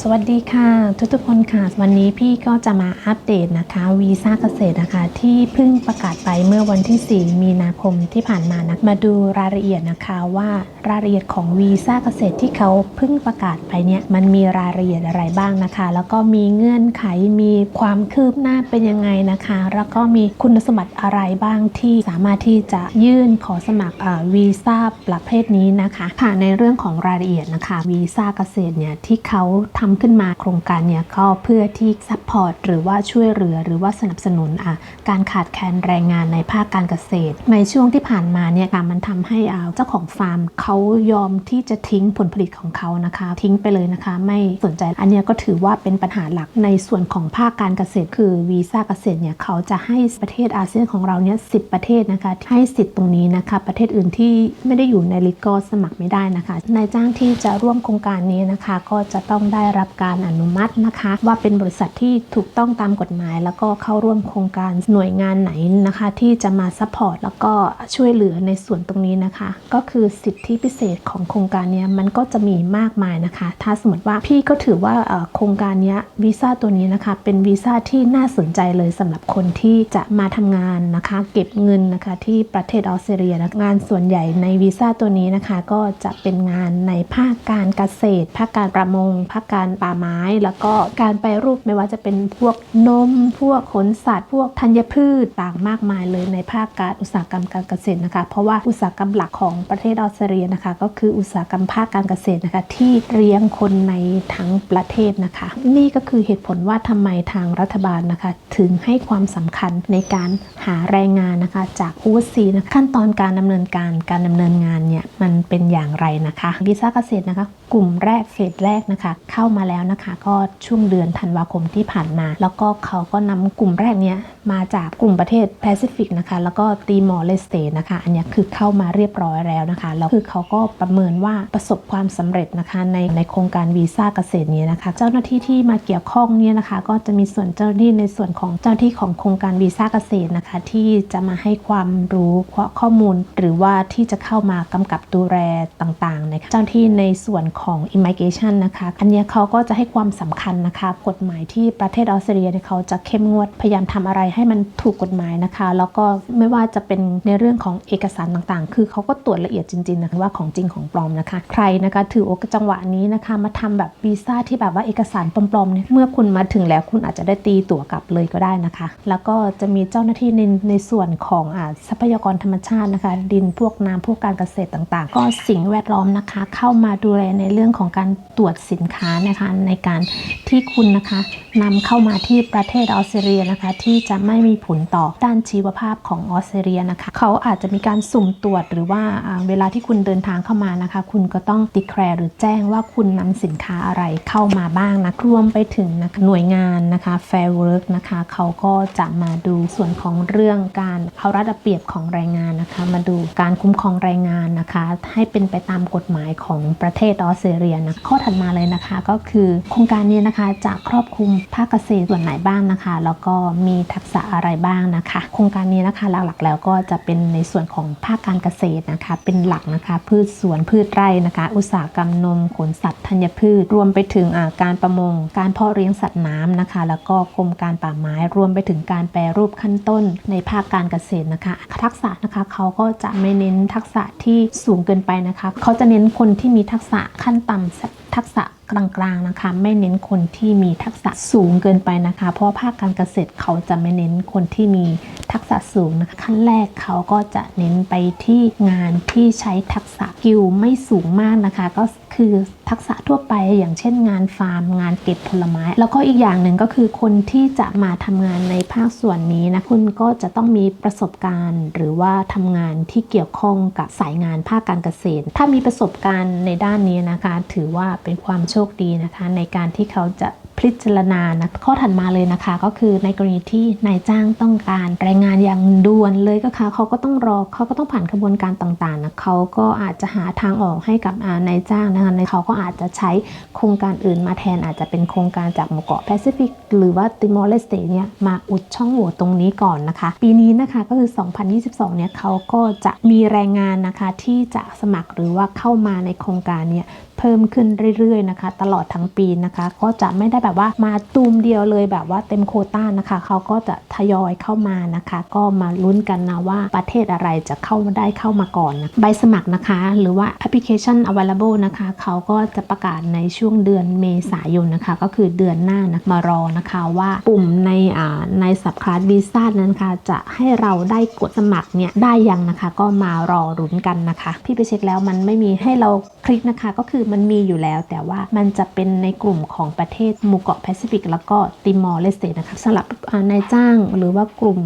สวัสดีค่ะ ทุกทุกคนค่ะ วันนี้พี่ก็จะมาอัปเดตนะคะวีซ่าเกษตรนะคะ ที่เพิ่งประกาศไปเมื่อวันที่ 4 มีนาคมที่ผ่านมานะมาดูรายละเอียดนะคะว่ารายละเอียดของวีซ่าเกษตรที่เขาเพิ่งประกาศไปเนี่ยมันมีรายละเอียดอะไรบ้างนะคะ แล้วก็มีเงื่อนไขมีความคืบหน้าเป็นยังไงนะคะ แล้วก็มีคุณสมบัติอะไรบ้างที่สามารถที่จะยื่นขอสมัครวีซ่าประเภทนี้นะคะค่ะในเรื่องของรายละเอียดนะคะวีซ่าเกษตรเนี่ยที่เขาททำขึ้นมาโครงการเนี่ยก็เพื่อที่ซัพพอร์ตหรือว่าช่วยเหลือหรือว่าสนับสนุนอะการขาดแคลนแรงงานในภาคการเกษตร ในช่วงที่ผ่านมาเนี่ยค่ะมันทำให้อาเจ้าของฟาร์มเขายอมที่จะทิ้งผลผลิตของเขานะคะ ทิ้งไปเลยนะคะ ไม่สนใจอันเนี้ยก็ถือว่าเป็นปัญหาหลักในส่วนของภาคการเกษตร คือวีซ่าเกษตรเนี่ยเขาจะให้ประเทศอาเซียนของเราเนี่ยสิประเทศนะคะให้สิทธิ์ตรงนี้นะคะ ประเทศอื่นที่ไม่ได้อยู่ในลิสต์ก็สมัครไม่ได้นะคะนายจ้างที่จะร่วมโครงการนี้นะคะ ก็จะต้องได้รับการอนุมัตินะคะ ว่าเป็นบริษัทที่ถูกต้องตามกฎหมาย แล้วก็เข้าร่วมโครงการหน่วยงานไหนนะคะ ที่จะมาซัพพอร์ตแล้วก็ช่วยเหลือในส่วนตรงนี้นะคะ ก็คือสิทธิพิเศษของโครงการนี้มันก็จะมีมากมายนะคะ ถ้าสมมติว่าพี่ก็ถือว่าโครงการนี้วีซ่าตัวนี้นะคะ เป็นวีซ่าที่น่าสนใจเลยสำหรับคนที่จะมาทำงานนะคะ เก็บเงินนะคะที่ประเทศออสเตรเลียงานส่วนใหญ่ในวีซ่าตัวนี้นะคะ ก็จะเป็นงานในภาคการเกษตร ภาคการประมงภาคการป่าไม้ แล้วก็การแปรรูปไม่ว่าจะเป็นพวกนม พวกขนสัตว์ พวกธัญพืชต่างมากมายเลยในภาคการอุตสาหกรรมการเกษตรนะคะ เพราะว่าอุตสาหกรรมหลักของประเทศออสเตรเลียนะคะ ก็คืออุตสาหกรรมภาคการเกษตรนะคะ ที่เลี้ยงคนในทั้งประเทศนะคะ นี่ก็คือเหตุผลว่าทำไมทางรัฐบาลนะคะ ถึงให้ความสำคัญในการหาแรงงานนะคะ จากอูซีนะขั้นตอนการดำเนินการการดำเนินงานเนี่ยมันเป็นอย่างไรนะคะวีซ่าเกษตรนะคะ กลุ่มแรกเฟสแรกนะคะ เข้ามาแล้วนะคะ ก็ช่วงเดือนธันวาคมที่ผ่านมา แล้วก็เขาก็นำกลุ่มแรกเนี้ยมาจากกลุ่มประเทศแปซิฟิกนะคะแล้วก็ตีมอร์เลสเตนะคะ อันนี้คือเข้ามาเรียบร้อยแล้วนะคะแล้วคือเขาก็ประเมินว่าประสบความสำเร็จนะคะในในโครงการวีซ่าเกษตรนี้นะคะ เจ้าหน้าที่ที่มาเกี่ยวข้องเนี่ยนะคะ ก็จะมีส่วนเจ้าหน้าที่ในส่วนของเจ้าหน้าที่ของโครงการวีซ่าเกษตรนะคะ ที่จะมาให้ความรู้ข้อมูล หรือว่าที่จะเข้ามากำกับดูแลต่างๆนะคะเจ้าหน้าที่ในส่วนของ immigration นะคะ อันนี้ยเขาก็จะให้ความสำคัญนะคะ กฎหมายที่ประเทศออสเตรเลียเนี่ยเขาจะเข้มงวดพยายามทำอะไรให้มันถูกกฎหมายนะคะ แล้วก็ไม่ว่าจะเป็นในเรื่องของเอกสารต่างๆ คือเขาก็ตรวจละเอียดจริงๆนะคะว่าของจริงของปลอมนะคะ ใครนะคะถือโอกาสจังหวะนี้นะคะมาทำแบบวีซ่าที่แบบว่าเอกสารปลอมๆเนี่ยเมื่อคุณมาถึงแล้วคุณอาจจะได้ตีตั๋วกลับเลยก็ได้นะคะ แล้วก็จะมีเจ้าหน้าที่ในในส่วนของอทรัพยากรธรรมชาตินะคะ ดินพวกน้ำพวกการเกษตรต่างๆ ก็สิ่งแวดล้อมนะคะ เข้ามาดูแลในเรื่องของการตรวจสินค้านะคะในการที่คุณนะคะนำเข้ามาที่ประเทศออสเตรเลียนะคะ ที่จะไม่มีผลต่อด้านชีวภาพของออสเตรเลียนะคะ เขาอาจจะมีการสุ่มตรวจหรือว่าเวลาที่คุณเดินทางเข้ามานะคะ คุณก็ต้อง declare หรือแจ้งว่าคุณนำสินค้าอะไรเข้ามาบ้างนะรวมไปถึงนะคะหน่วยงานนะคะ Fair Work นะคะเขาก็จะมาดูส่วนของเรื่องการเอารัดเอาเปรียบของแรงงานนะคะ มาดูการคุ้มครองแรงงานนะคะ ให้เป็นไปตามกฎหมายของประเทศออสเตรเลียนะข้อถัดมาเลยนะคะก็คือ โครงการนี้นะคะจะครอบคลุมภาคเกษตรส่วนไหนบ้างนะคะ แล้วก็มีทักษะอะไรบ้างนะคะ โครงการนี้นะคะหลักๆแล้วก็จะเป็นในส่วนของภาคการเกษตรนะคะ เป็นหลักนะคะ พืชสวนพืชไร่นะคะ อุตสาหกรรมนมขนสัตว์ธัญพืช รวมไปถึงการประมง การเพาะเลี้ยงสัตว์น้ำนะคะ แล้วก็กรมการป่าไม้รวมไปถึงการแปรรูปขั้นต้น ในภาคการเกษตรนะคะ ทักษะนะคะเขาก็จะไม่เน้นทักษะที่สูงเกินไปนะคะ เขาจะเน้นคนที่มีทักษะขั้นต่ำสัก ทักษะกลางๆนะคะ ไม่เน้นคนที่มีทักษะสูงเกินไปนะคะ เพราะภาคการเกษตรเขาจะไม่เน้นคนที่มีทักษะสูงนะคะขั้นแรกเขาก็จะเน้นไปที่งานที่ใช้ทักษะกิลไม่สูงมากนะคะ ก็คือ ทักษะทั่วไป อย่างเช่นงานฟาร์ม งานเก็บผลไม้ แล้วก็อีกอย่างหนึ่งก็คือคนที่จะมาทำงานในภาคส่วนนี้นะคุณก็จะต้องมีประสบการณ์ หรือว่าทำงานที่เกี่ยวข้องกับสายงานภาคการเกษตร ถ้ามีประสบการณ์ในด้านนี้นะคะ ถือว่าเป็นความโชคดีนะคะ ในการที่เขาจะ พิจารณานะข้อถัดมาเลยนะคะ ก็คือในกรณีที่นายจ้างต้องการแรงงานอย่างด่วนเลยก็ค่ะเขาก็ต้องรอเขาก็ต้องผ่านกระบวนการต่างๆนะเขาก็อาจจะหาทางออกให้กับนายจ้างนะคะเขาก็อาจจะใช้โครงการอื่นมาแทนอาจจะเป็นโครงการจากหมู่เกาะแปซิฟิกหรือว่าติมอร์เลสเตเนี่ยมาอุดช่องโหว่ตรงนี้ก่อนนะคะ ปีนี้นะคะก็คือ 2022 เนี่ยเขาก็จะมีแรงงานนะคะที่จะสมัครหรือว่าเข้ามาในโครงการเนี่ยเพิ่มขึ้นเรื่อยๆนะคะ ตลอดทั้งปีนะคะ ก็จะไม่ได้แบบว่ามาตูมเดียวเลยแบบว่าเต็มโคต้านะคะเขาก็จะทยอยเข้ามานะคะ ก็มาลุ้นกันนะว่าประเทศอะไรจะเข้ามาได้เข้ามาก่อนนะใบสมัครนะคะ หรือว่าแอปพลิเคชัน available นะคะเขาก็จะประกาศในช่วงเดือนเมษายนนะคะ ก็คือเดือนหน้านะมารอนะคะว่าปุ่มในอ่าในสับคลาสวีซ่านั้นค่ะจะให้เราได้กดสมัครเนี่ยได้ยังนะคะ ก็มารอรุ้นกันนะคะ พี่ไปเช็คแล้วมันไม่มีให้เราคลิกนะคะ ก็คือมันมีอยู่แล้ว แต่ว่ามันจะเป็นในกลุ่มของประเทศหมู่เกาะแปซิฟิกแล้วก็ติมอร์เลสเตนะคะสำหรับนายจ้างหรือว่ากลุ่ม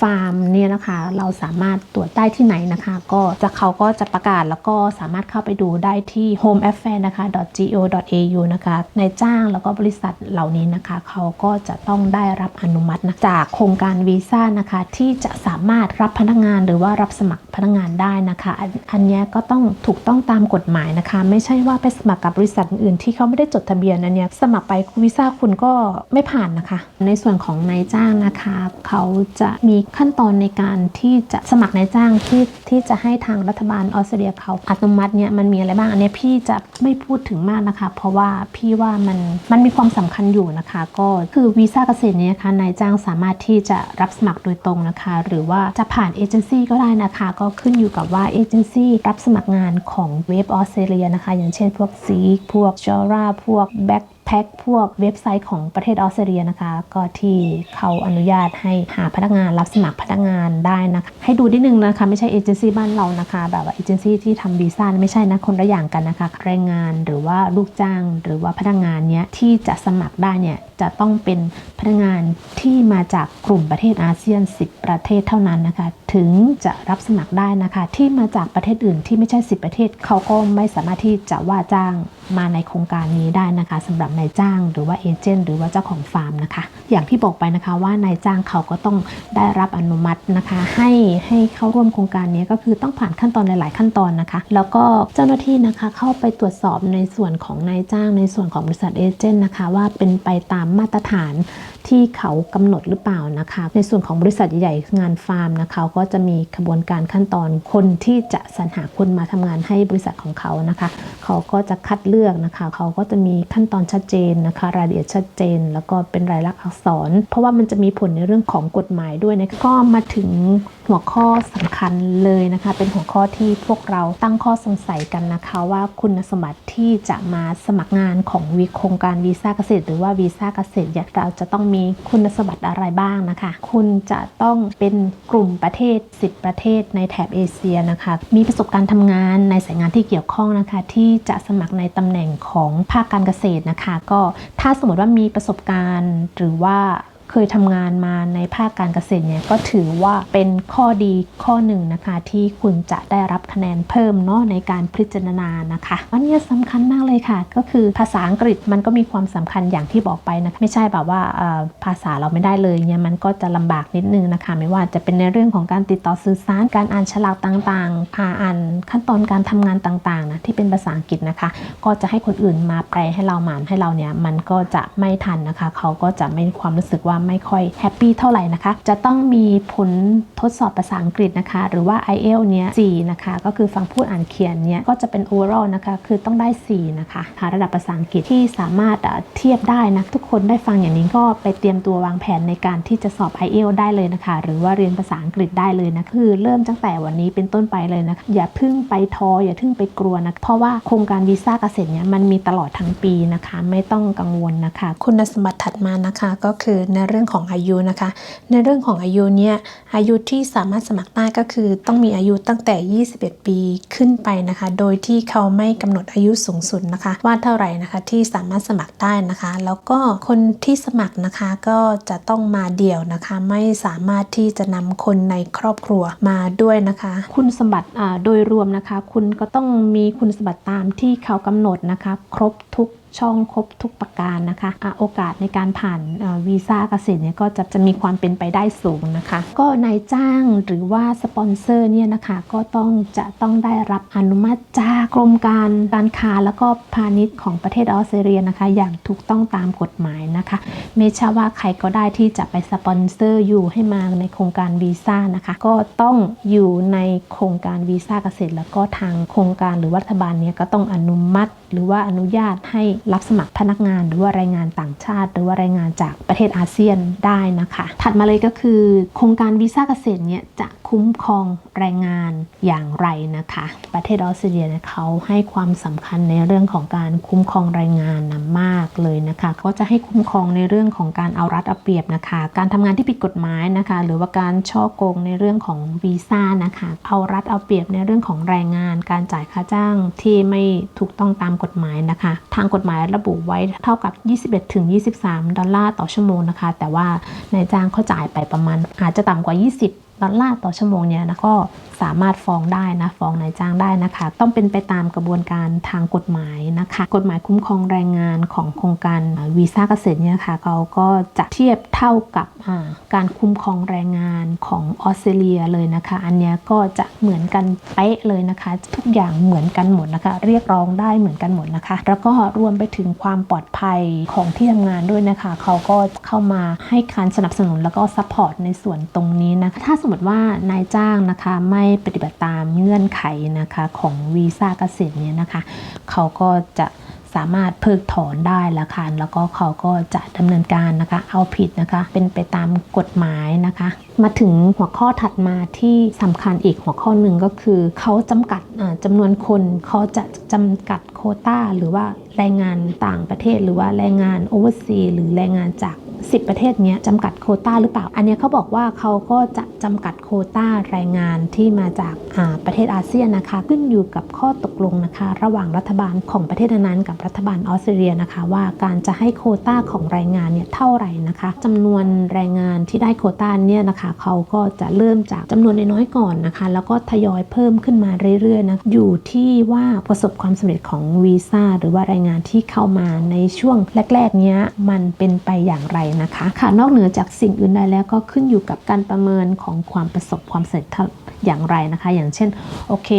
ฟาร์มเนี่ยนะคะเราสามารถตรวจได้ที่ไหนนะคะ ก็จะเขาก็จะประกาศแล้วก็สามารถเข้าไปดูได้ที่ home affairs นะคะ .go.au นะคะนายจ้างแล้วก็บริษัทเหล่านี้นะคะ เขาก็จะต้องได้รับอนุมัตินะจากโครงการวีซ่านะคะที่จะสามารถรับพนักงานหรือว่ารับสมัครพนักงานได้นะคะอันอันนี้ก็ต้องถูกต้องตามกฎหมายนะคะ ไม่ใช่ว่าไปสมัครกับบริษัทอื่นที่เขาไม่ได้จดทะเบียนอันเนี้ยสมัครไปวีซ่าคุณก็ไม่ผ่านนะคะ ในส่วนของนายจ้างนะคะ เขาจะมีขั้นตอนในการที่จะสมัครนายจ้างที่ที่จะให้ทางรัฐบาลออสเตรเลียเขาอัตโนมัติเนี่ยมันมีอะไรบ้างอันนี้พี่จะไม่พูดถึงมากนะคะ เพราะว่าพี่ว่ามันมันมีความสำคัญอยู่นะคะ ก็คือวีซ่าเกษตรเนี่ยนะคะนายจ้างสามารถที่จะรับสมัครโดยตรงนะคะ หรือว่าจะผ่านเอเจนซี่ก็ได้นะคะ ก็ขึ้นอยู่กับว่าเอเจนซี่รับสมัครงานของเว็บออสเตรเลียนะคะ อย่างเช่นพวกซีกพวกจอราพวกแบ็ค แพ็คพวกเว็บไซต์ของประเทศออสเตรเลียนะคะ ก็ที่เขาอนุญาตให้หาพนักงานรับสมัครพนักงานได้นะคะ ให้ดูนิดนึงนะคะ ไม่ใช่เอเจนซี่บ้านเรานะคะ แบบว่าเอเจนซี่ที่ทำวีซ่าไม่ใช่นะคนละอย่างกันนะคะแรงงานหรือว่าลูกจ้าง หรือว่าพนักงานเนี้ยที่จะสมัครได้เนี่ยจะต้องเป็นพนักงานที่มาจากกลุ่มประเทศอาเซียน 10 ประเทศเท่านั้นนะคะ ถึงจะรับสมัครได้นะคะ ที่มาจากประเทศอื่นที่ไม่ใช่ 10 ประเทศเขาก็ไม่สามารถที่จะว่าจ้างมาในโครงการนี้ได้นะคะสำหรับนายจ้าง หรือว่าเอเจนต์หรือว่าเจ้าของฟาร์มนะคะ อย่างที่บอกไปนะคะว่านายจ้างเขาก็ต้องได้รับอนุมัตินะคะ ให้ให้เข้าร่วมโครงการนี้ก็คือต้องผ่านขั้นตอนหลาย ๆ ขั้นตอนนะคะ แล้วก็เจ้าหน้าที่นะคะเข้าไปตรวจสอบในส่วนของนายจ้าง ในส่วนของบริษัทเอเจนต์นะคะว่าเป็นไปตามมาตรฐาน ที่เขากำหนดหรือเปล่านะคะ ในส่วนของบริษัทใหญ่งานฟาร์มนะคะเขาก็จะมีกระบวนการขั้นตอนคนที่จะสรรหาคนมาทำงานให้บริษัทของเขานะคะ เขาก็จะคัดเลือกนะคะ เขาก็จะมีขั้นตอนชัดเจนนะคะ รายละเอียดชัดเจน แล้วก็เป็นรายลักษณ์อักษร เพราะว่ามันจะมีผลในเรื่องของกฎหมายด้วยนะก็มาถึงหัวข้อสำคัญเลยนะคะ เป็นหัวข้อที่พวกเราตั้งข้อสงสัยกันนะคะว่าคุณสมบัติที่จะมาสมัครงานของวีโครงการวีซ่าเกษตร หรือว่าวีซ่าเกษตรเนี่ยเราจะต้องมีคุณสมบัติอะไรบ้างนะคะ คุณจะต้องเป็นกลุ่มประเทศ 10 ประเทศในแถบเอเชียนะคะ มีประสบการณ์ทำงานในสายงานที่เกี่ยวข้องนะคะ ที่จะสมัครในตำแหน่งของภาคการเกษตรนะคะ ก็ถ้าสมมติว่ามีประสบการณ์หรือว่า เคยทำงานมาในภาคการเกษตรเนี่ยก็ถือว่าเป็นข้อดีข้อหนึ่งนะคะที่คุณจะได้รับคะแนนเพิ่มเนาะในการพิจารณานะคะอันนี้สำคัญมากเลยค่ะ ก็คือภาษาอังกฤษมันก็มีความสำคัญอย่างที่บอกไปนะไม่ใช่แบบว่าภาษาเราไม่ได้เลยเนี่ยมันก็จะลำบากนิดนึงนะคะ ไม่ว่าจะเป็นในเรื่องของการติดต่อสื่อสาร การอ่านฉลากต่างๆอ่าอ่านขั้นตอนการทำงานต่างๆนะที่เป็นภาษาอังกฤษนะคะ ก็จะให้คนอื่นมาแปลให้เราหมานให้เราเนี่ยมันก็จะไม่ทันนะคะ เขาก็จะไม่มีความรู้สึกว่าไม่ค่อยแฮปปี้เท่าไหร่นะคะ จะต้องมีผลทดสอบภาษาอังกฤษนะคะ หรือว่า IELTS เนี่ย4นะคะ ก็คือฟังพูดอ่านเขียนเนี่ยก็จะเป็น overall นะคะ คือต้องได้ 4 นะคะ หาระดับภาษาอังกฤษที่สามารถเทียบได้นะทุกคนได้ฟังอย่างนี้ก็ไปเตรียมตัววางแผนในการที่จะสอบ IELTS ได้เลยนะคะ หรือว่าเรียนภาษาอังกฤษได้เลยนะคือเริ่มตั้งแต่วันนี้เป็นต้นไปเลยนะคะอย่าพึ่งไปท้ออย่าพึ่งไปกลัวนะเพราะว่าโครงการวีซ่าเกษตรเนี่ยมันมีตลอดทั้งปีนะคะ ไม่ต้องกังวลนะคะ คุณสมบัติถัดมานะคะก็คือในเรื่องของอายุนะคะ ในเรื่องของอายุเนี่ยอายุที่สามารถสมัครได้ก็คือต้องมีอายุตั้งแต่ 21 ปีขึ้นไปนะคะ โดยที่เขาไม่กำหนดอายุสูงสุดนะคะ ว่าเท่าไหร่นะคะที่สามารถสมัครได้นะคะ แล้วก็คนที่สมัครนะคะก็จะต้องมาเดี่ยวนะคะ ไม่สามารถที่จะนำคนในครอบครัวมาด้วยนะคะ คุณสมบัติโดยรวมนะคะ คุณก็ต้องมีคุณสมบัติตามที่เขากำหนดนะคะ ครบทุก ช่องครบทุกประการนะคะอะโอกาสในการผ่านวีซ่าเกษตรเนี่ยก็จะจะมีความเป็นไปได้สูงนะคะ ก็นายจ้างหรือว่าสปอนเซอร์เนี่ยนะคะก็ต้องจะต้องได้รับอนุมัติจากกรมการการค้าแล้วก็พาณิชย์ของประเทศออสเตรเลียนะคะ อย่างถูกต้องตามกฎหมายนะคะ ไม่ใช่ว่าใครก็ได้ที่จะไปสปอนเซอร์อยู่ให้มาในโครงการวีซ่านะคะ ก็ต้องอยู่ในโครงการวีซ่าเกษตร แล้วก็ทางโครงการหรือรัฐบาลเนี่ยก็ต้องอนุมัติ หรือว่าอนุญาตให้รับสมัครพนักงานหรือว่าแรงงานต่างชาติ หรือว่าแรงงานจากประเทศอาเซียนได้นะคะ ถัดมาเลยก็คือ โครงการวีซ่าเกษตรเนี่ยจะคุ้มครองแรงงานอย่างไรนะคะ ประเทศออสเตรเลียเขาให้ความสำคัญในเรื่องของการคุ้มครองแรงงานนะมากเลยนะคะเขาจะให้คุ้มครองในเรื่องของการเอารัดเอาเปรียบนะคะ การทำงานที่ผิดกฎหมายนะคะ หรือว่าการช่อโกงในเรื่องของวีซ่านะคะ เอารัดเอาเปรียบในเรื่องของแรงงาน การจ่ายค่าจ้างที่ไม่ถูกต้องตามกฎหมายนะคะ ทางกฎหมายระบุไว้เท่ากับ 21ถึง23 ดอลลาร์ต่อชั่วโมงนะคะ แต่ว่านายจ้างเขาจ่ายไปประมาณอาจจะต่ำกว่า 20 ดอลลาร์ต่อชั่วโมงเนี่ยนะก็สามารถฟ้องได้นะฟ้องนายจ้างได้นะคะ ต้องเป็นไปตามกระบวนการทางกฎหมายนะคะ กฎหมายคุ้มครองแรงงานของโครงการวีซ่าเกษตรเนี่ยค่ะเขาก็จะเทียบเท่ากับการคุ้มครองแรงงานของออสเตรเลียเลยนะคะ อันนี้ก็จะเหมือนกันเป๊ะเลยนะคะ ทุกอย่างเหมือนกันหมดนะคะ เรียกร้องได้เหมือนกันหมดนะคะ แล้วก็รวมไปถึงความปลอดภัยของที่ทำงานด้วยนะคะเขาก็เข้ามาให้การสนับสนุนแล้วก็ซัพพอร์ตในส่วนตรงนี้นะคะถ้าสมมติว่านายจ้างนะคะไม่ปฏิบัติตามเงื่อนไขนะคะของวีซ่าเกษตรเนี่ยนะคะ เขาก็จะสามารถเพิกถอนได้ละค่ะแล้วก็เขาก็จะดำเนินการนะคะ เอาผิดนะคะ เป็นไปตามกฎหมายนะคะ มาถึงหัวข้อถัดมาที่สำคัญอีกหัวข้อหนึ่งก็คือ เขาจำกัดอ่าจำนวนคนเขาจะจำกัดโคต้า หรือว่าแรงงานต่างประเทศ หรือว่าแรงงานโอเวอร์ซีหรือแรงงานจาก 10 ประเทศนี้จำกัดโคต้าหรือเปล่า อันนี้เขาบอกว่าเขาก็จะจำกัดโคต้าแรงงานที่มาจากาประเทศอาเซียนนะคะ ขึ้นอยู่กับข้อตกลงนะคะ ระหว่างรัฐบาลของประเทศนั้นกับรัฐบาลออสเตรเลียนะคะ ว่าการจะให้โคต้าของแรงงานเนี่ยเท่าไหร่นะคะจำนวนแรงงานที่ได้โคต้าเนี่ยนะคะเขาก็จะเริ่มจากจำนวนน้อยๆก่อนนะคะ แล้วก็ทยอยเพิ่มขึ้นมาเรื่อยๆนะอยู่ที่ว่าประสบความสำเร็จของวีซ่าหรือว่าแรงงานที่เข้ามาในช่วงแรกๆเนี้ยมันเป็นไปอย่างไรนะคะค่ะนอกเหนือจากสิ่งอื่นใดแล้วก็ขึ้นอยู่กับการประเมินของความประสบความสำเร็จอย่างไรนะคะ อย่างเช่นโอเค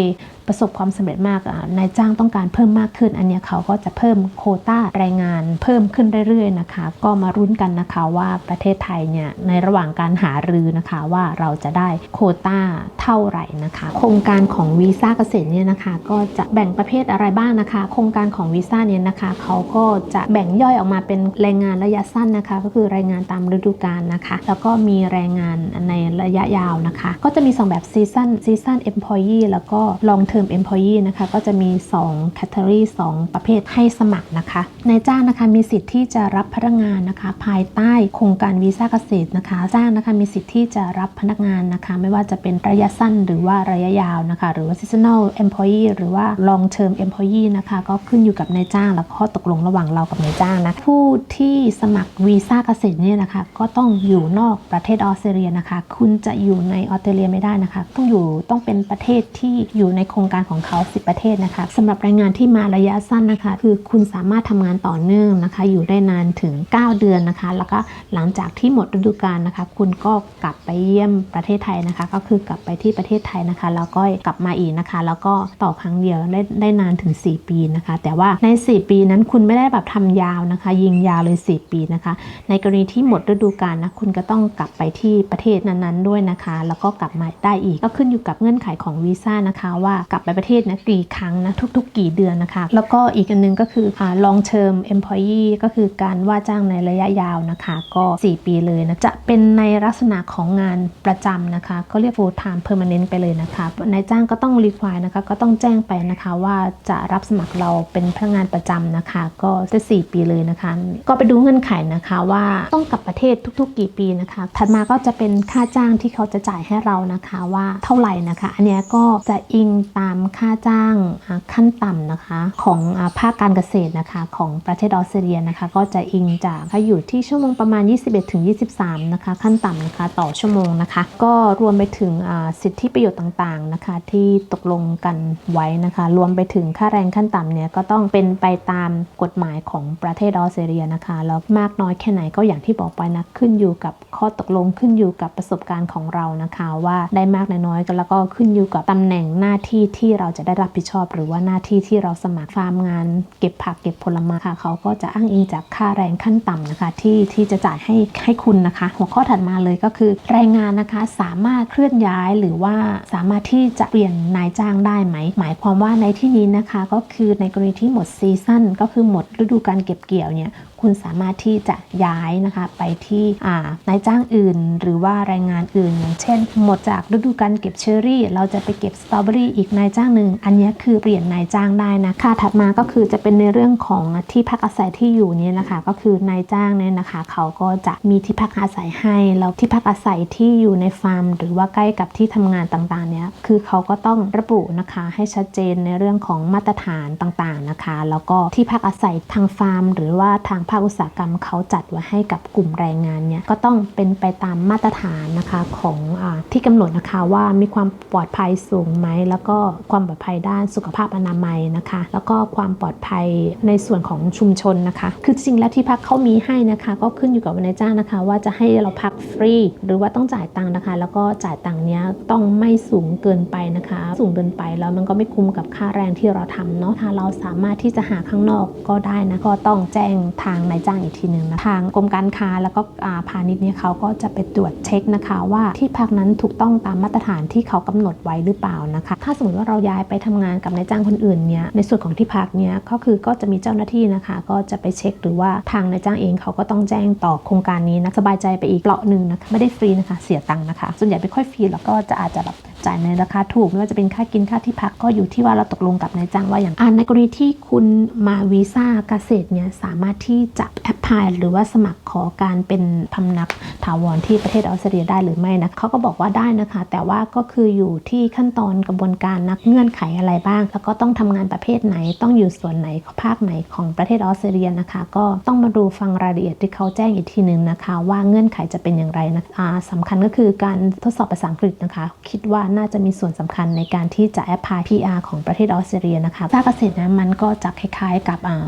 ประสบความสำเร็จมากอะนายจ้างต้องการเพิ่มมากขึ้น อันนี้เขาก็จะเพิ่มโคต้าแรงงานเพิ่มขึ้นเรื่อยๆนะคะ ก็มารุ้นกันนะคะว่าประเทศไทยเนี่ยในระหว่างการหารือนะคะว่าเราจะได้โคต้าเท่าไหร่นะคะ โครงการของวีซ่าเกษตรเนี่ยนะคะ ก็จะแบ่งประเภทอะไรบ้างนะคะ โครงการของวีซ่าเนี่ยนะคะเขาก็จะแบ่งย่อยออกมาเป็นแรงงานระยะสั้นนะคะ ก็คือแรงงานตามฤดูกาลนะคะ แล้วก็มีแรงงานในระยะยาวนะคะ ก็จะมีสองแบบซีซันซีซันเอ็มพอยแล้วก็ลองเทอมเอ็มพอยนะคะก็จะมี 2 category 2 ประเภทให้สมัครนะคะนายจ้างนะคะมีสิทธิ์ที่จะรับพนักงานนะคะ ภายใต้โครงการวีซ่าเกษตรนะคะจ้างนะคะมีสิทธิ์ที่จะรับพนักงานนะคะ ไม่ว่าจะเป็นระยะสั้นหรือว่าระยะยาวนะคะ หรือว่า seasonal employee หรือว่า long term employee นะคะก็ขึ้นอยู่กับนายจ้างและข้อตกลงระหว่างเรากับนายจ้างนะผู้ที่สมัครวีซ่าเกษตรเนี่ยนะคะ ก็ต้องอยู่นอกประเทศออสเตรเลียนะคะ คุณจะอยู่ในออสเตรเลียไม่ได้นะคะ ต้องอยู่ต้องเป็นประเทศที่อยู่ในโครงการของเขา 10 ประเทศนะคะสำหรับแรงงานที่มาระยะสั้นนะคะ คือคุณสามารถทำงานต่อเนื่องนะคะ อยู่ได้นานถึง 9 เดือนนะคะ แล้วก็หลังจากที่หมดฤดูกาลนะคะ คุณก็กลับไปเยี่ยมประเทศไทยนะคะ ก็คือกลับไปที่ประเทศไทยนะคะ แล้วก็กลับมาอีกนะคะ แล้วก็ต่อครั้งเดียวได้ได้นานถึง 4 ปีนะคะ แต่ว่าใน 4 ปีนั้นคุณไม่ได้แบบทำยาวนะคะ ยิงยาวเลย 4 ปีนะคะ ในกรณีที่หมดฤดูกาลนะคุณก็ต้องกลับไปที่ประเทศนั้นๆด้วยนะคะ แล้วก็กลับมาได้อีกก็ขึ้นอยู่กับเงื่อนไขของวีซ่านะคะว่ากลับไปประเทศนะกี่ครั้งนะทุกๆ กี่เดือนนะคะ แล้วก็อีกอันหนึงก็คืออ่า long term employee ก็คือการว่าจ้างในระยะยาวนะคะ ก็ 4 ปีเลยนะจะเป็นในลักษณะของงานประจำนะคะ ก็เรียก full time permanent ไปเลยนะคะนายจ้างก็ต้อง require นะคะก็ต้องแจ้งไปนะคะว่าจะรับสมัครเราเป็นพนักงานประจำนะคะ ก็จะ4ปีเลยนะคะ ก็ไปดูเงื่อนไขนะคะว่าต้องกลับประเทศทุกๆ กี่ปีนะคะ ถัดมาก็จะเป็นค่าจ้างที่เขาจะจ่ายให้เรานะคะว่าเท่าไหร่นะคะ อันนี้ก็จะอิงตามามค่าจ้างขั้นต่ำนะคะ ของภาคการเกษตรนะคะ ของประเทศออสเตรเลียนะคะ ก็จะอิงจากถ้าอยู่ที่ชั่วโมงประมาณ 21-23 นะคะ ขั้นต่ำนะคะต่อชั่วโมงนะคะ ก็รวมไปถึงสิทธิประโยชน์ต่างๆนะคะ ที่ตกลงกันไว้นะคะ รวมไปถึงค่าแรงขั้นต่ำเนี่ยก็ต้องเป็นไปตามกฎหมายของประเทศออสเตรเลียนะคะแล้วมากน้อยแค่ไหนก็อย่างที่บอกไปนะขึ้นอยู่กับข้อตกลงขึ้นอยู่กับประสบการณ์ของเรานะคะ ว่าได้มากน้อยๆก็แล้วก็ขึ้นอยู่กับตำแหน่งหน้าที่ที่เราจะได้รับผิดชอบ หรือว่าหน้าที่ที่เราสมัครฟาร์มงาน เก็บผักเก็บผลไม้ค่ะเขาก็จะอ้างอิงจากค่าแรงขั้นต่ำนะคะ ที่ที่จะจ่ายให้ให้คุณนะคะ หัวข้อถัดมาเลยก็คือแรงงานนะคะสามารถเคลื่อนย้ายหรือว่าสามารถที่จะเปลี่ยนนายจ้างได้ไหม หมายความว่าในที่นี้นะคะ ก็คือในกรณีที่หมดซีซั่นก็คือหมดฤดูการเก็บเกี่ยวเนี่ย คุณสามารถที่จะย้ายนะคะไปที่านายจ้างอื่น หรือว่าแรงงานอื่น อย่างเช่น หมดจากฤดูการเก็บเชอร์รี่ เราจะไปเก็บสตรอเบอรี่อีกนายจ้างหนึ่งอันนี้คือเปลี่ยนนายจ้างได้นะค่ะถัดมาก็คือจะเป็นในเรื่องของที่พักอาศัยที่อยู่นี่นะคะ ก็คือนายจ้างเนี่ยนะคะ เขาก็จะมีที่พักอาศัยให้แล้วที่พักอาศัยที่อยู่ในฟาร์ม หรือว่าใกล้กับที่ทำงานต่างๆเนี่ยคือเขาก็ต้องระบุนะคะให้ชัดเจนในเรื่องของมาตรฐานต่างๆนะคะ แล้วก็ที่พักอาศัยทางฟาร์ม หรือว่าทางภาคาคอุตสาหกรรมเขาจัดไว้ให้กับกลุ่มแรงงานเนี่ยก็ต้องเป็นไปตามมาตรฐานนะคะของอที่กำหนดนะคะว่ามีความปลอดภัยสูงไหมแล้วก็ความปลอดภัยด้านสุขภาพอนามัยนะคะ แล้วก็ความปลอดภัยในส่วนของชุมชนนะคะ คือจริงแล้วที่พักเขามีให้นะคะ ก็ขึ้นอยู่กับนายจ้างนะคะ ว่าจะให้เราพักฟรี หรือว่าต้องจ่ายตังค์นะคะ แล้วก็จ่ายตังค์เนี้ยต้องไม่สูงเกินไปนะคะ สูงเกินไปแล้วมันก็ไม่คุ้มกับค่าแรงที่เราทำเนาะถ้าเราสามารถที่จะหาข้างนอกก็ได้นะก็ต้องแจ้งทางางนายจ้างอีกทีหนึ่งนะทางกรมการค้าแล้วก็พาณิชย์เนี่ยเขาก็จะไปตรวจเช็คนะคะว่าที่พักนั้นถูกต้องตามมาตรฐานที่เขากำหนดไว้หรือเปล่านะคะ ถ้าสมมติว่าเราย้ายไปทำงานกับนายจ้างคนอื่นเนี่ยในส่วนของที่พักเนี่ยก็คือก็จะมีเจ้าหน้าที่นะคะ ก็จะไปเช็คหรือว่าทางนายจ้างเองเขาก็ต้องแจ้งต่อโครงการนี้นะสบายใจไปอีกเปลาะหนึ่งนะคะไม่ได้ฟรีนะคะเสียตังค์นะคะส่วนใหญ่ไม่ค่อยฟรีแล้วก็จะอาจจะแบบจ่ายในราคาถูกไม่ว่าจะเป็นค่ากินค่าที่พักก็อยู่ที่ว่าเราตกลงกับนายจ้างว่าอย่างอ่าในกรณีที่คุณมาวีซ่าเกษตรเนี่ยสามารถที่จะแอปพลายหรือว่าสมัครขอการเป็นพำนักถาวรที่ประเทศออสเตรเลียได้หรือไม่นะเขาก็บอกว่าได้นะคะ แต่ว่าก็คืออยู่ที่ขั้นตอนกระบวนการนักเงื่อนไขอะไรบ้าง แล้วก็ต้องทำงานประเภทไหนต้องอยู่ส่วนไหนภาคไหนของประเทศออสเตรเลียนะคะ ก็ต้องมาดูฟังรายละเอียดที่เขาแจ้งอีกทีหนึ่งนะคะ ว่าเงื่อนไขจะเป็นอย่างไรนะอ่าสำคัญก็คือการทดสอบภาษาอังกฤษนะคะ คิดว่าน่าจะมีส่วนสำคัญในการที่จะแอปพลาย PR ของประเทศออสเตรเลียนะคะภาเกษตรนะมันก็จะคล้ายๆ กับอ่า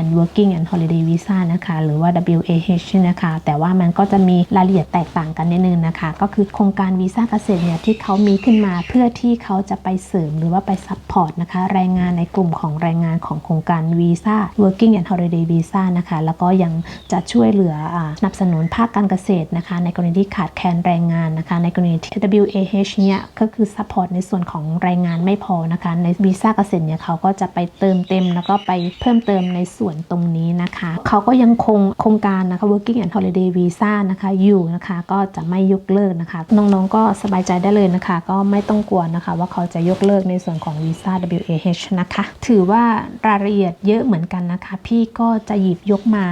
and Working and Holiday Visa นะคะ หรือว่า WAH นะคะ แต่ว่ามันก็จะมีรายละเอียดแตกต่างกันนิดนึงนะคะ ก็คือโครงการวีซ่าเกษตรเนี่ยที่เขามีขึ้นมาเพื่อที่เขาจะไปเสริมหรือว่าไปซัพพอร์ตนะคะแรงงานในกลุ่มของแรงงานของโครงการวีซ่า Working and Holiday Visa นะคะ แล้วก็ยังจะช่วยเหลือสนับสนุนภาคการเกษตรนะคะ ในกรณีที่ขาดแคลนแรงงานนะคะ ในกรณีที่ WAH เนี่ยก็คือซัพพอร์ตในส่วนของแรงงานไม่พอนะคะ ในวีซ่าเกษตรเนี่ยเขาก็จะไปเติมเต็มแล้วก็ไปเพิ่มเติมในส่วนตรงนี้นะคะเขาก็ยังคงโครงการนะคะ Working and Holiday Visa นะคะอยู่นะคะก็จะไม่ยกเลิกนะคะ น้องๆก็สบายใจได้เลยนะคะ ก็ไม่ต้องกลัวนะคะว่าเขาจะยกเลิกในส่วนของวีซ่า WAH นะคะถือว่ารายละเอียดเยอะเหมือนกันนะคะ พี่ก็จะหยิบยกมา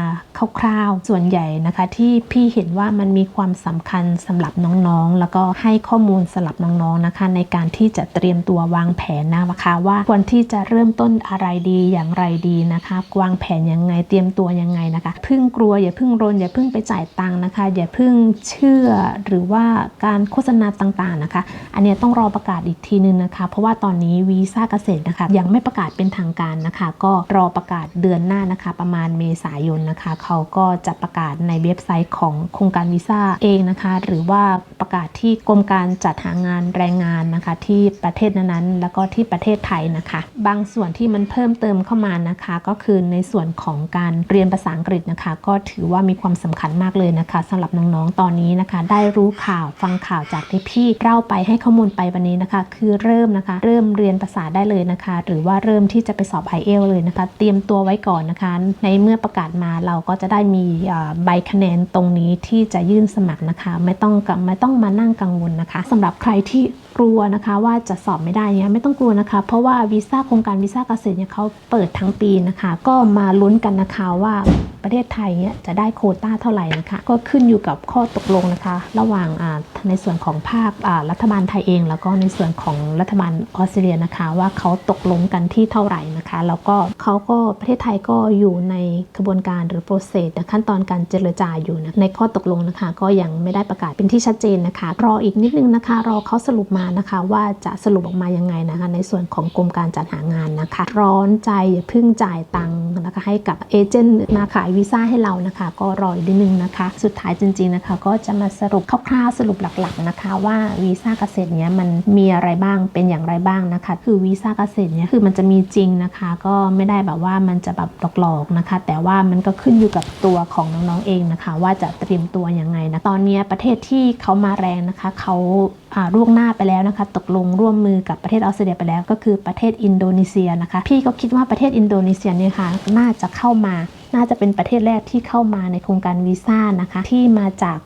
คร่าวๆส่วนใหญ่นะคะ ที่พี่เห็นว่ามันมีความสำคัญสำหรับน้องๆ แล้วก็ให้ข้อมูลสำหรับน้องๆนะคะ ในการที่จะเตรียมตัววางแผนนะคะว่าควรที่จะเริ่มต้นอะไรดีอย่างไรดีนะคะวางแผนยังไงเตรียมตัวยังไงนะคะ พึ่งกลัวอย่าพึ่งรนอย่าพึ่งไปจ่ายตังค์นะคะ อย่าพึ่งเชื่อหรือว่าการโฆษณาต่างๆนะคะ อันนี้ต้องรอประกาศอีกทีนึงนะคะ เพราะว่าตอนนี้วีซ่าเกษตรนะคะ ยังไม่ประกาศเป็นทางการนะคะ ก็รอประกาศเดือนหน้านะคะ ประมาณเมษายนนะคะ เขาก็จะประกาศในเว็บไซต์ของโครงการวีซ่าเองนะคะ หรือว่าประกาศที่กรมการจัดหางานแรงงานนะคะ ที่ประเทศนั้นๆ แล้วก็ที่ประเทศไทยนะคะ บางส่วนที่มันเพิ่มเติมเข้ามานะคะ ก็คือในส่วนของการเรียนภาษาอังกฤษนะคะ ก็ถือว่ามีความสำคัญมากเลยนะคะสำหรับน้องๆตอนนี้นะคะ ได้รู้ข่าวฟังข่าวจากที่พี่เล่าไปให้ข้อมูลไปวันนี้นะคะ คือเริ่มนะคะ เริ่มเรียนภาษาได้เลยนะคะ หรือว่าเริ่มที่จะไปสอบ i อเอลเลยนะคะ เตรียมตัวไว้ก่อนนะคะ ในเมื่อประกาศมาเราก็จะได้มีใบคะแนนตรงนี้ที่จะยื่นสมัครนะคะ ไม่ต้องไม่ต้องมานั่งกังวลนะคะสำหรับใครที่ กลัวนะคะว่าจะสอบไม่ได้เนี่ยไม่ต้องกลัวนะคะ เพราะว่าวีซ่าโครงการวีซ่าเกษตรเนี่ยเขาเปิดทั้งปีนะคะ ก็มาลุ้นกันนะคะว่า ประเทศไทยเนี่ยจะได้โคต้าเท่าไหร่นะคะก็ขึ้นอยู่กับข้อตกลงนะคะ ระหว่างในส่วนของภาครัฐบาลไทยเอง แล้วก็ในส่วนของรัฐบาลออสเตรเลียนะคะ ว่าเขาตกลงกันที่เท่าไหร่นะคะ แล้วก็เขาก็ประเทศไทยก็อยู่ในกระบวนการหรือ process นะขั้นตอนการเจรจาอยู่นะในข้อตกลงนะคะ ก็ยังไม่ได้ประกาศเป็นที่ชัดเจนนะคะ รออีกนิดนึงนะคะ รอเขาสรุปมานะคะ ว่าจะสรุปออกมายังไงนะคะ ในส่วนของกรมการจัดหางานนะคะ ร้อนใจอย่าพิ่งจ่ายตังค์นะคะ ให้กับเอเจนต์มาขายวีซ่าให้เรานะคะ ก็รออีกนิดนึงนะคะ สุดท้ายจริงๆนะคะ ก็จะมาสรุปคร่าวๆสรุปหลักๆนะคะ ว่าวีซ่าเกษตรเนี้ยมันมีอะไรบ้างเป็นอย่างไรบ้างนะคะ คือวีซ่าเกษตรเนี้ยคือมันจะมีจริงนะคะ ก็ไม่ได้แบบว่ามันจะแบบหลอกๆนะคะ แต่ว่ามันก็ขึ้นอยู่กับตัวของน้องๆเองนะคะ ว่าจะเตรียมตัวยังไงนะตอนนี้ประเทศที่เขามาแรงนะคะเขาอ่าล่วงหน้าไปแล้วนะคะ ตกลงร่วมมือกับประเทศออสเตรเลียไปแล้ว ก็คือประเทศอินโดนีเซียนะคะ พี่ก็คิดว่าประเทศอินโดนีเซียเนี่ยค่ะน่าจะเข้ามา น่าจะเป็นประเทศแรกที่เข้ามาในโครงการวีซ่านะคะที่มาจาก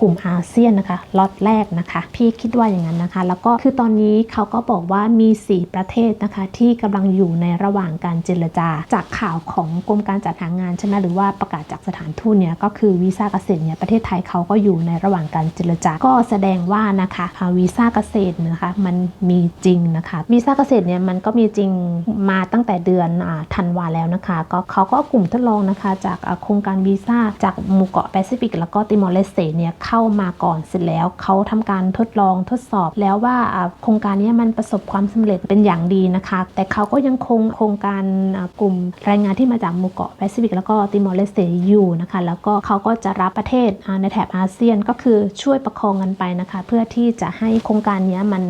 กลุ่มอาเซียนนะคะล็อตแรกนะคะ พี่คิดว่าอย่างนั้นนะคะ แล้วก็คือตอนนี้เขาก็บอกว่ามี 4 ประเทศนะคะที่กำลังอยู่ในระหว่างการเจรจา จากข่าวของกรมการจัดหางานใช่ไหมหรือว่าประกาศจากสถานทูตเนี่ยก็คือวีซ่าเกษตรเนี่ยประเทศไทยเขาก็อยู่ในระหว่างการเจรจา ก็แสดงว่านะคะวีซ่าเกษตรนะคะมันมีจริงนะคะวีซ่าเกษตรเนี่ยมันก็มีจริงมาตั้งแต่เดือนอธันวาแล้วนะคะ ก็เขาก็กลุ่มทดลองนะคะจากอ่าโครงการวีซ่าจากหมู่เกาะแปซิฟิกแล้วก็ติมอร์เลสเตเนี่ยเข้ามาก่อนเสร็จแล้วเขาทำการทดลองทดสอบแล้วว่าโครงการนี้มันประสบความสำเร็จเป็นอย่างดีนะคะ แต่เขาก็ยังคงโครงการกลุ่มแรงงานที่มาจากหมู่เกาะแปซิฟิกแล้วก็ติมอร์เลสเตอยู่นะคะแล้วก็เขาก็จะรับประเทศในแถบอาเซียนก็คือช่วยประคองกันไปนะคะ เพื่อที่จะให้โครงการนี้มัน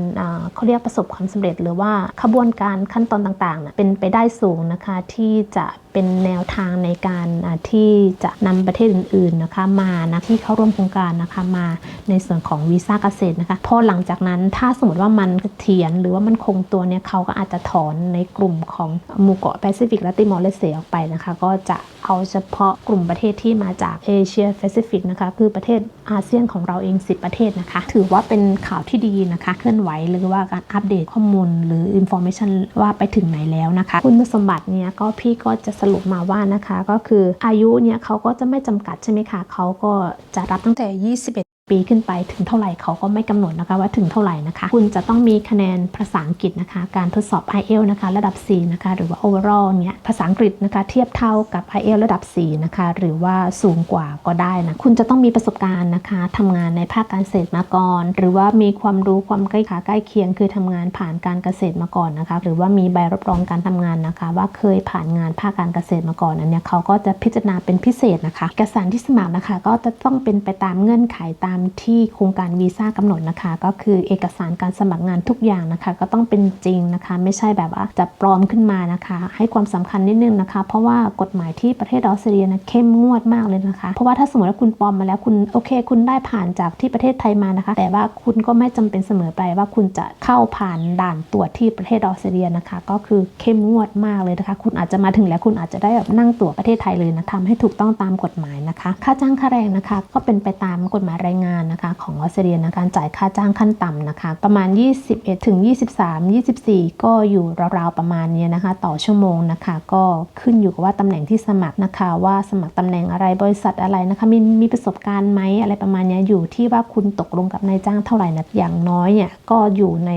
เขาเรียกประสบความสำเร็จ หรือว่าขบวนการขั้นตอนต่างๆเป็นไปได้สูงนะคะที่จะ เป็นแนวทางในการที่จะนำประเทศอื่นๆนะคะมานะที่เข้าร่วมโครงการนะคะมาในส่วนของวีซ่าเกษตรนะคะพอหลังจากนั้นถ้าสมมติว่ามันเถียนหรือว่ามันคงตัวเนี่ยเขาก็อาจจะถอนในกลุ่มของหมู่เกาะแปซิฟิกและติมอร์เลสเตออกไปนะคะ ก็จะเอาเฉพาะกลุ่มประเทศที่มาจากเอเชียแปซิฟิกนะคะคือประเทศอาเซียนของเราเอง 10 ประเทศนะคะ ถือว่าเป็นข่าวที่ดีนะคะ เคลื่อนไหวหรือว่าการอัปเดตข้อมูลหรือ information ว่าไปถึงไหนแล้วนะคะ คุณสมบัติเนี่ยก็พี่ก็จะสรุปมาว่านะคะ ก็คืออายุเนี่ยเขาก็จะไม่จำกัดใช่ไหมคะเขาก็จะรับตั้งแต่ 21 ปีขึ้นไปถึงเท่าไหร่เขาก็ไม่กำหนดนะคะว่าถึงเท่าไหร่นะคะ คุณจะต้องมีคะแนนภาษาอังกฤษนะคะ การทดสอบ IELTS นะคะ ระดับ4นะคะหรือว่า overall เนี่ยภาษาอังกฤษนะคะเทียบเท่ากับ IELTS ระดับ4นะคะหรือว่าสูงกว่าก็ได้นะคุณจะต้องมีประสบการณ์นะคะทำงานในภาคการเกษตรมาก่อน หรือว่ามีความรู้ความใกล้ขาใกล้เคียง คือทำงานผ่านการเกษตรมาก่อนนะคะหรือว่ามีใบรับรองการทำงานนะคะ ว่าเคยผ่านงานภาคการเกษตรมาก่อนอันเนี้ยเขาก็จะพิจารณาเป็นพิเศษนะคะเอกสารที่สมัครนะคะ ก็จะต้องเป็นไปตามเงื่อนไขตามที่โครงการวีซ่ากำหนดนะคะ ก็คือเอกสารการสมัครงานทุกอย่างนะคะ ก็ต้องเป็นจริงนะคะ ไม่ใช่แบบว่าจะปลอมขึ้นมานะคะ ให้ความสำคัญนิดนึงนะคะ เพราะว่ากฎหมายที่ประเทศออสเตรเลียนะเข้มงวดมากเลยนะคะ เพราะว่าถ้าสมมติว่าคุณปลอมมาแล้วคุณโอเค คุณได้ผ่านจากที่ประเทศไทยมานะคะ แต่ว่าคุณก็ไม่จำเป็นเสมอไปว่าคุณจะเข้าผ่านด่านตรวจที่ประเทศออสเตรเลียนะคะ ก็คือเข้มงวดมากเลยนะคะ คุณอาจจะมาถึงแล้วคุณอาจจะได้แบบนั่งตั๋วประเทศไทยเลยนะทำให้ถูกต้องตามกฎหมายนะคะ ค่าจ้างค่าแรงนะคะ ก็เป็นไปตามกฎหมายแรงงานนะคะของออสเตรเลียนะการจ่ายค่าจ้างขั้นต่ำนะคะ ประมาณ 21ถึง23 24 ก็อยู่ราวๆประมาณนี้นะคะ ต่อชั่วโมงนะคะ ก็ขึ้นอยู่กับว่าตำแหน่งที่สมัครนะคะ ว่าสมัครตำแหน่งอะไรบริษัทอะไรนะคะ มีมีประสบการณ์ไหมอะไรประมาณนี้อยู่ที่ว่าคุณตกลงกับนายจ้างเท่าไหร่นะอย่างน้อยเนี่ยก็อยู่ใน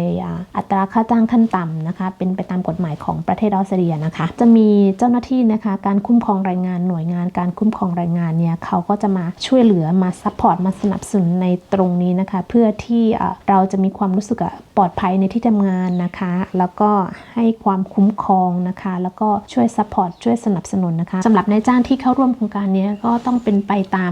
อัตราค่าจ้างขั้นต่ำนะคะ เป็นไปตามกฎหมายของประเทศออสเตรเลียนะคะ จะมีเจ้าหน้าที่นะคะ การคุ้มครองแรงงานหน่วยงาน การคุ้มครองแรงงานเนี่ยเขาก็จะมาช่วยเหลือมาซัพพอร์ตมาสนับสนุนในตรงนี้นะคะ เพื่อที่เราจะมีความรู้สึกปลอดภัยในที่ทำงานนะคะ แล้วก็ให้ความคุ้มครองนะคะ แล้วก็ช่วยซัพพอร์ตช่วยสนับสนุนนะคะสำหรับนายจ้างที่เข้าร่วมโครงการนี้ก็ต้องเป็นไปตาม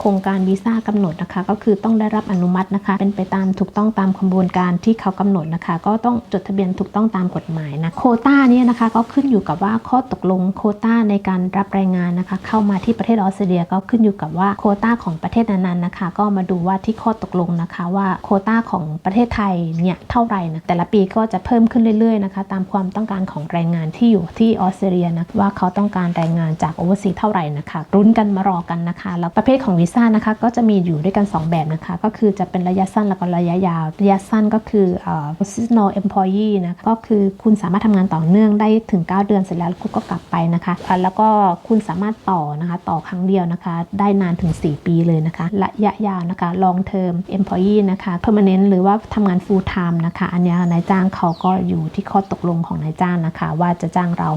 โครงการวีซ่ากำหนดนะคะ ก็คือต้องได้รับอนุมัตินะคะ เป็นไปตามถูกต้องตามกระบวนการที่เขากำหนดนะคะ ก็ต้องจดทะเบียนถูกต้องตามกฎหมายนะโคต้านี่นะคะก็ขึ้นอยู่กับว่าข้อตกลงโคต้าในการรับแรงงานนะคะ เข้ามาที่ประเทศออสเตรเลียก็ขึ้นอยู่กับว่าโคต้าของประเทศนั้นๆนะคะ ก็มาดูว่าที่ข้อตกลงนะคะว่าโคต้าของประเทศไทยเนี่ยเท่าไหร่นะแต่ละปีก็จะเพิ่มขึ้นเรื่อยๆนะคะตามความต้องการของแรงงานที่อยู่ที่ออสเตรเลียนะว่าเขาต้องการแรงงานจากโอเวอร์ซีเท่าไหร่นะคะรุ้นกันมารอกันนะคะแล้วประเภทของวีซ่านะคะก็จะมีอยู่ด้วยกัน 2 แบบนะคะ ก็คือจะเป็นระยะสั้นแล้วก็ระยะยาว ระยะสั้นก็คือเอ่อ seasonal employee นะก็คือคุณสามารถทำงานต่อเนื่องได้ถึง 9 เดือนเสร็จแล้วคุณก็กลับไปนะคะอะแล้วก็คุณสามารถต่อนะคะต่อครั้งเดียวนะคะ ได้นานถึง 4 ปีเลยนะคะระยะยาวนะคะ long term employee นะคะ permanent หรือว่าทำงาน full time นะคะ อันนี้นายจ้างเขาก็อยู่ที่ข้อตกลงของนายจ้างนะคะ ว่าจะจ้างเรา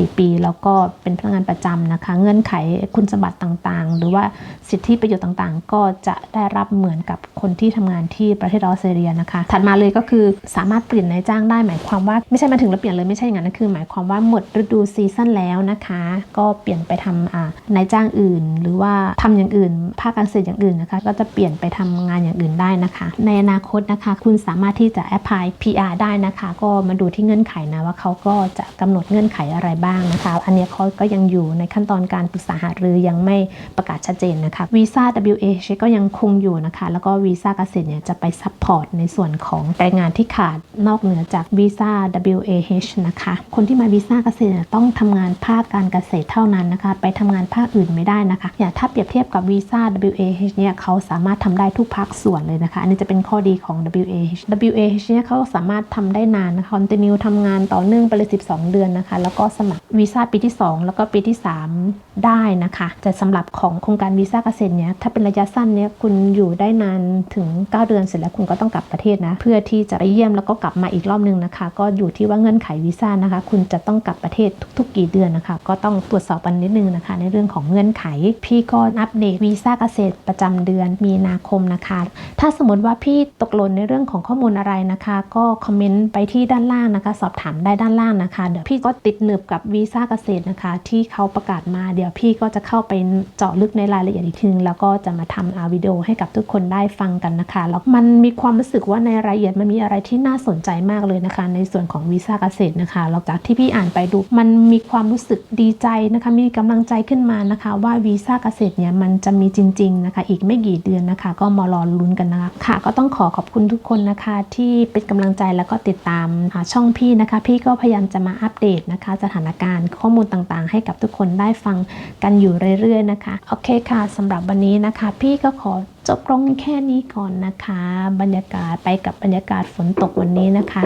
4 ปี แล้วก็เป็นพนักงานประจำนะคะ เงื่อนไขคุณสมบัติต่างๆ หรือว่าสิทธิประโยชน์ต่างๆ ก็จะได้รับเหมือนกับคนที่ทำงานที่ประเทศออสเตรเลียนะคะ ถัดมาเลยก็คือสามารถเปลี่ยนนายจ้างได้หมายความว่าไม่ใช่มาถึงแล้วเปลี่ยนเลยไม่ใช่อย่างนั้นนะคือ หมายความว่าหมดฤดูซีซั่นแล้วนะคะ ก็เปลี่ยนไปทำนายจ้างอื่น หรือว่าทำอย่างอื่น ภาคการเกษตรอย่างอื่นนะคะ ก็จะเปลี่ยนไปทำงานอย่างอื่นได้นะคะ ในอนาคตนะคะ คุณสามารถที่จะแอพพลาย PR ได้นะคะ ก็มาดูที่เงื่อนไขนะว่าเขาก็จะกำหนดเงื่อนไขอะไรบ้างนะคะ อันนี้เขาก็ยังอยู่ในขั้นตอนการปรึกษาหารือยังไม่ประกาศชัดเจนนะคะวีซ่า WH ก็ยังคงอยู่นะคะ แล้วก็วีซ่าเกษตรเนี่ยจะไปซัพพอร์ตในส่วนของแรงงานที่ขาดนอกเหนือจากวีซ่า WAH นะคะ คนที่มาวีซ่าเกษตรเนี่ยต้องทำงานภาคการเกษตรเท่านั้นนะคะ ไปทำงานภาคอื่นไม่ได้นะคะ อย่างถ้าเปรียบเทียบกับวีซ่า WAH เนี่ยเขาสามารถทำได้ทุกภาคส่วนเลยนะคะ อันนี้จะเป็นข้อดีของ WAH WAH เนี่ยเขาสามารถทำได้นานนะคะ continue ทำงานต่อเนื่องไปเลย12 เดือนนะคะ แล้วก็สมัวีซ่าปีที่ 2 แล้วก็ปีที่ 3 ได้นะคะ แต่สำหรับของโครงการวีซ่าเกษตรเนี่ยถ้าเป็นระยะสั้นเนี่ยคุณอยู่ได้นานถึง 9 เดือนเสร็จแล้วคุณก็ต้องกลับประเทศนะ เพื่อที่จะไปเยี่ยมแล้วก็กลับมาอีกรอบนึงนะคะ ก็อยู่ที่ว่าเงื่อนไขวีซ่านะคะ คุณจะต้องกลับประเทศทุก ๆ กี่เดือนนะคะ ก็ต้องตรวจสอบกันนิดนึงนะคะ ในเรื่องของเงื่อนไข พี่ก็อัปเดตวีซ่าเกษตรประจำเดือนมีนาคมนะคะ ถ้าสมมติว่าพี่ตกหล่นในเรื่องของข้อมูลอะไรนะคะ ก็คอมเมนต์ไปที่ด้านล่างนะคะ สอบถามได้ด้านล่างนะคะเดี๋ยวพี่ก็ติดหนึบกับวีซ่าเกษตรนะคะ ที่เขาประกาศมาเดี๋ยวพี่ก็จะเข้าไปเจาะลึกในรายละเอียดอีกทีนึงแล้วก็จะมาทำอาวิดีโอให้กับทุกคนได้ฟังกันนะคะแล้วมันมีความรู้สึกว่าในรายละเอียดมันมีอะไรที่น่าสนใจมากเลยนะคะ ในส่วนของวีซ่าเกษตรนะคะหลังจากที่พี่อ่านไปดู มันมีความรู้สึกดีใจนะคะ มีกำลังใจขึ้นมานะคะ ว่าวีซ่าเกษตรเนี่ยมันจะมีจริง ๆนะคะ อีกไม่กี่เดือนนะคะ ก็มารอลุ้นกันนะคะค่ะ ก็ต้องขอขอบคุณทุกคนนะคะ ที่เป็นกำลังใจแล้วก็ติดตามช่องพี่นะคะ พี่ก็พยายามจะมาอัปเดตนะคะสถานการณ์ข้อมูลต่างๆ ให้กับทุกคนได้ฟังกันอยู่เรื่อยๆนะคะ โอเคค่ะสำหรับวันนี้นะคะ พี่ก็ขอจบลงแค่นี้ก่อนนะคะ บรรยากาศไปกับบรรยากาศฝนตกวันนี้นะคะ